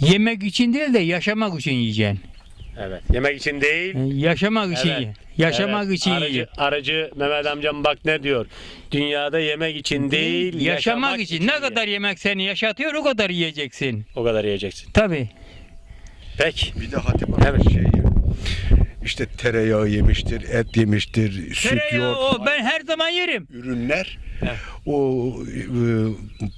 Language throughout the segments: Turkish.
yemek için değil de yaşamak için yiyeceksin. Evet. Yemek için değil. Yaşamak için Evet. Yaşamak Evet, için aracı, yiyeceksin. aracı Mehmet amcam bak ne diyor. Dünyada yemek için değil, Yaşamak, için. Ne ye. kadar yemek seni yaşatıyor o kadar yiyeceksin. o kadar yiyeceksin. Tabii. Peki. Bir de Hatip abi Evet. şey işte tereyağı yemiştir, et yemiştir, süt, Tereyağı yoğurt o ben her zaman yerim. ürünler o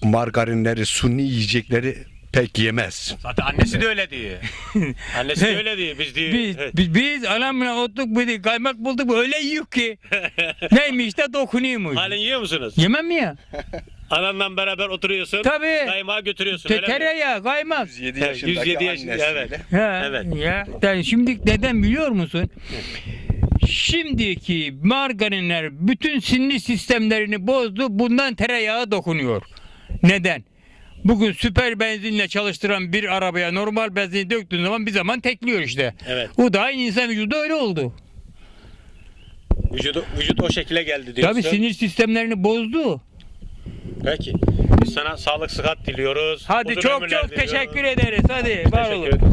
e, margarinleri, suni yiyecekleri pek yemez. Zaten annesi de öyle diyor. annesi de öyle diyor. Biz diyor. Biz, biz, biz anamla ottuk bir kaymak bulduk öyle yiyor ki. Neymiş de dokunuyormuş. Halen yiyor musunuz? Yemem mi ya? Ananla beraber oturuyorsun. Tabii. Kaymağı götürüyorsun. Te- öyle mi? tereyağı, kaymak. 107 Evet, 107 yaşında, evet. Ha, Evet. Ya, yani şimdi neden biliyor musun? Şimdiki margarinler bütün sinir sistemlerini bozdu. Bundan tereyağı dokunuyor. Neden? Bugün süper benzinle çalıştıran bir arabaya normal benzin döktüğün zaman bir zaman tekliyor işte. Evet. O da aynı insan vücudu öyle oldu. Vücudu, vücut o şekilde geldi diyorsun. Tabii sinir sistemlerini bozdu. Peki. Biz sana sağlık sıhhat diliyoruz. Hadi Uzun çok çok diliyoruz. teşekkür ederiz. Hadi var Teşekkür olun. ederiz.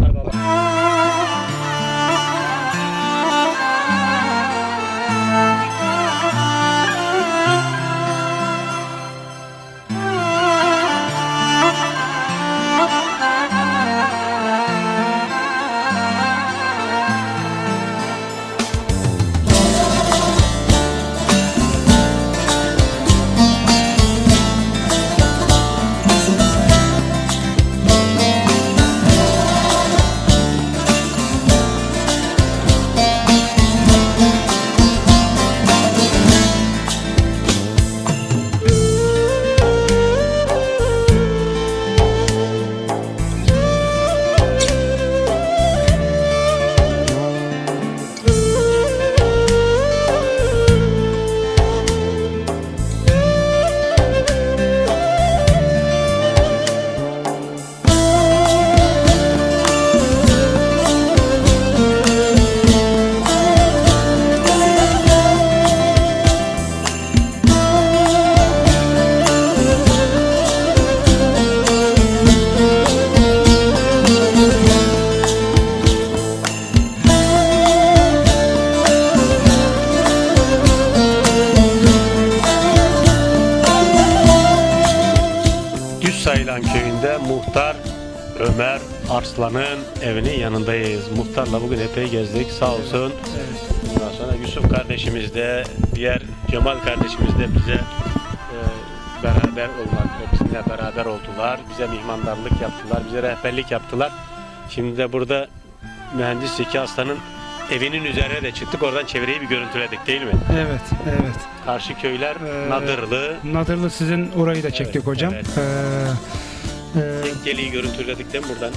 Düzsayılan köyünde muhtar Ömer Arslan'ın evinin yanındayız. Muhtarla bugün epey gezdik sağ olsun. Ondan sonra Yusuf kardeşimiz de, diğer Cemal kardeşimiz de bize e, beraber olmak, bizimle beraber oldular. Bize mihmandarlık yaptılar, bize rehberlik yaptılar. Şimdi de burada mühendis Zeki Aslan'ın evinin üzerine de çıktık. Oradan çevreyi bir görüntüledik değil mi? Evet, evet. Karşı köyler Ee, Nadırlı, Nadırlı sizin orayı da çektik Evet, hocam. evet. Ee, e, görüntüledik değil mi buradan?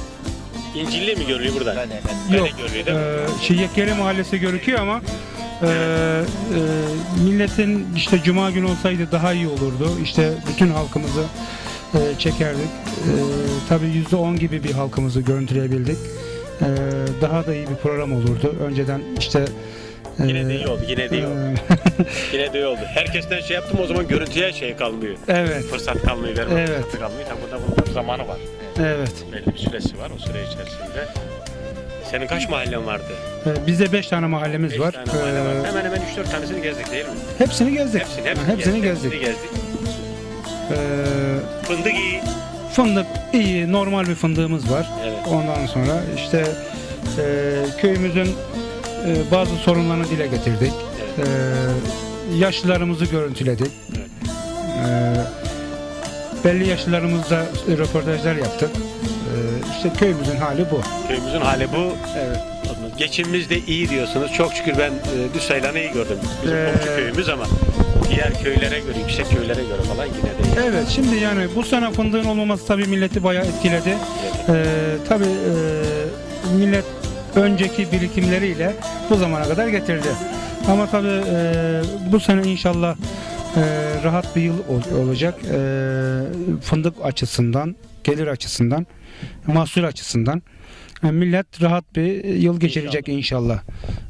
İncilli mi görülüyor buradan? yok, Bene görülüyor değil mi? e, şey Yekkeli Mahallesi görüküyor ama e, e, milletin işte Cuma günü olsaydı daha iyi olurdu. İşte bütün halkımızı e, çekerdik. E, tabii yüzde on gibi bir halkımızı görüntüleyebildik. E, daha da iyi bir program olurdu. Önceden işte e, Yine de iyi oldu, yine de iyi oldu. Yine de iyi oldu. Herkesten şey yaptım o zaman görüntüye şey kalmıyor. evet, Fırsat kalmıyor, verme Evet. fırsatı kalmıyor. Tabi burada bunun zamanı var. evet. Belli bir süresi var o süre içerisinde. Senin kaç mahallen vardı? E, bizde beş tane mahallemiz Beş var. tane mahalle var. E, Hemen hemen 3-4 tanesini gezdik değil mi? hepsini gezdik. Hepsini, hepsini, Hepsini gezdik. gezdik. Hepsini gezdik. Ee, Fındık iyi. Fındık iyi, normal bir fındığımız var. Evet. Ondan sonra işte e, köyümüzün e, bazı sorunlarını dile getirdik. Evet. E, yaşlılarımızı görüntüledik. Evet. E, belli yaşlılarımızla röportajlar yaptık. E, işte köyümüzün hali bu. Köyümüzün hali bu. Evet. Geçimimiz de iyi diyorsunuz. Çok şükür ben e, Düzsaylan'ı iyi gördüm. Bizim Ee, köyümüz ama diğer köylere göre, yüksek köylere göre falan yine de. Evet şimdi yani bu sene fındığın olmaması tabii milleti bayağı etkiledi. Ee, tabii e, millet önceki birikimleriyle bu zamana kadar getirdi. Ama tabii e, bu sene inşallah e, rahat bir yıl ol- olacak. E, fındık açısından, gelir açısından, mahsul açısından. E, millet rahat bir yıl geçirecek inşallah.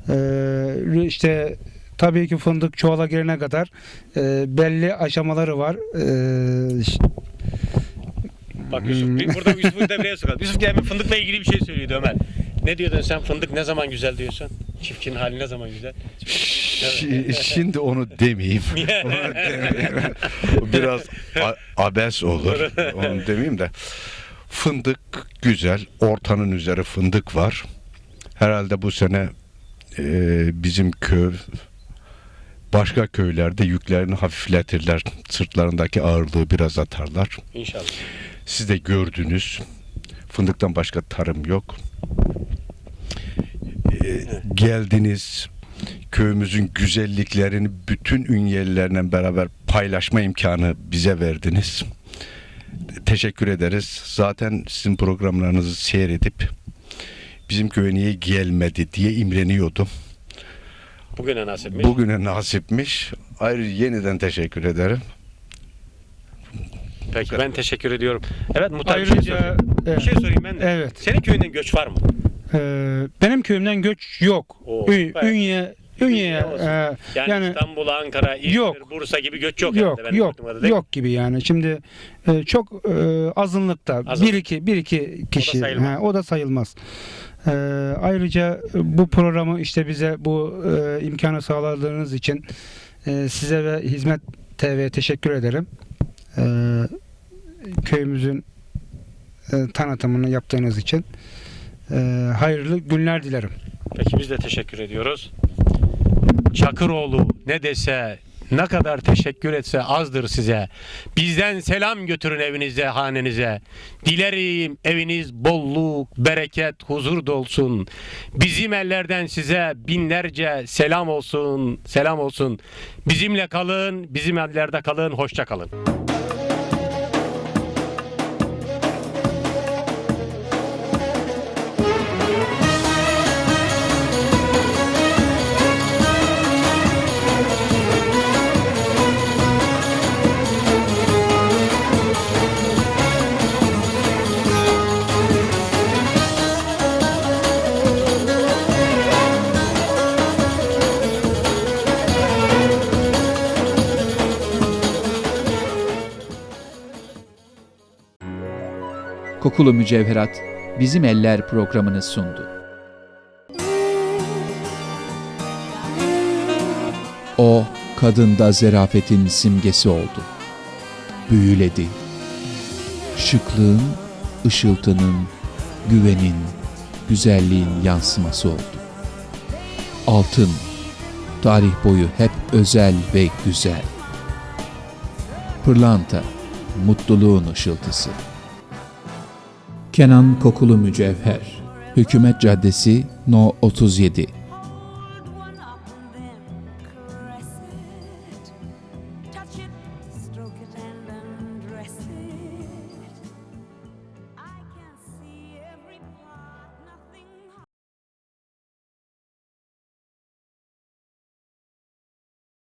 E, işte tabii ki fındık çuvala girene kadar e, belli aşamaları var. E, Bak Yusuf, bir- burada Yusuf'u devreye sokalım. Yusuf demin fındıkla ilgili bir şey söylüyordu Ömer. Ne diyordun sen? Fındık ne zaman güzel diyorsun? Çiftçinin hali ne zaman güzel? Şi- Şimdi onu demeyeyim. onu demeyeyim. O Biraz a- abes olur. Onu demeyeyim de. Fındık güzel. Ortanın üzeri fındık var. Herhalde bu sene e, bizim köy başka köylerde yüklerini hafifletirler. Sırtlarındaki ağırlığı biraz atarlar. İnşallah. Siz de gördünüz. Fındıktan başka tarım yok. Ee, geldiniz. Köyümüzün güzelliklerini bütün ünyelilerle beraber paylaşma imkanı bize verdiniz. Teşekkür ederiz. Zaten sizin programlarınızı seyredip bizim köye niye gelmedi diye imreniyordum. Bugüne nasipmiş. Bugüne nasipmiş. Ayrıca yeniden teşekkür ederim. Peki ben teşekkür ediyorum. Evet Muhtar bir şey Ayrıca sorayım. Bir şey sorayım ben de. Evet. Senin köyünden göç var mı? Ee, benim köyümden göç yok. Oo, Ü- süper. Ünye, Ünye'ye olsun. e, Yani, yani İstanbul, Ankara, İzmir, Yok. Bursa gibi göç yok. yok herhalde benim yok gördüğüm kadarıyla, yok gibi yani. Şimdi e, çok e, azınlıkta Azınlık. bir iki bir iki kişi sayılmaz. ha, o da sayılmaz. E, ayrıca bu programı işte bize bu e, imkanı sağladığınız için e, size ve Hizmet TV'ye teşekkür ederim. E, köyümüzün e, tanıtımını yaptığınız için e, hayırlı günler dilerim. Peki biz de teşekkür ediyoruz. Çakıroğlu ne dese ne kadar teşekkür etse azdır size. Bizden selam götürün evinize, hanenize. Dilerim eviniz bolluk, bereket, huzur dolsun. Bizim ellerden size binlerce selam olsun, selam olsun. Bizimle kalın, bizim ellerde kalın, hoşça kalın. Kokulu Mücevherat Bizim Eller programını sundu. O, kadında zerafetin simgesi oldu. Büyüledi. Şıklığın, ışıltının, güvenin, güzelliğin yansıması oldu. Altın, tarih boyu hep özel ve güzel. Pırlanta, mutluluğun ışıltısı. Kenan Kokulu Mücevher Hükümet Caddesi No 37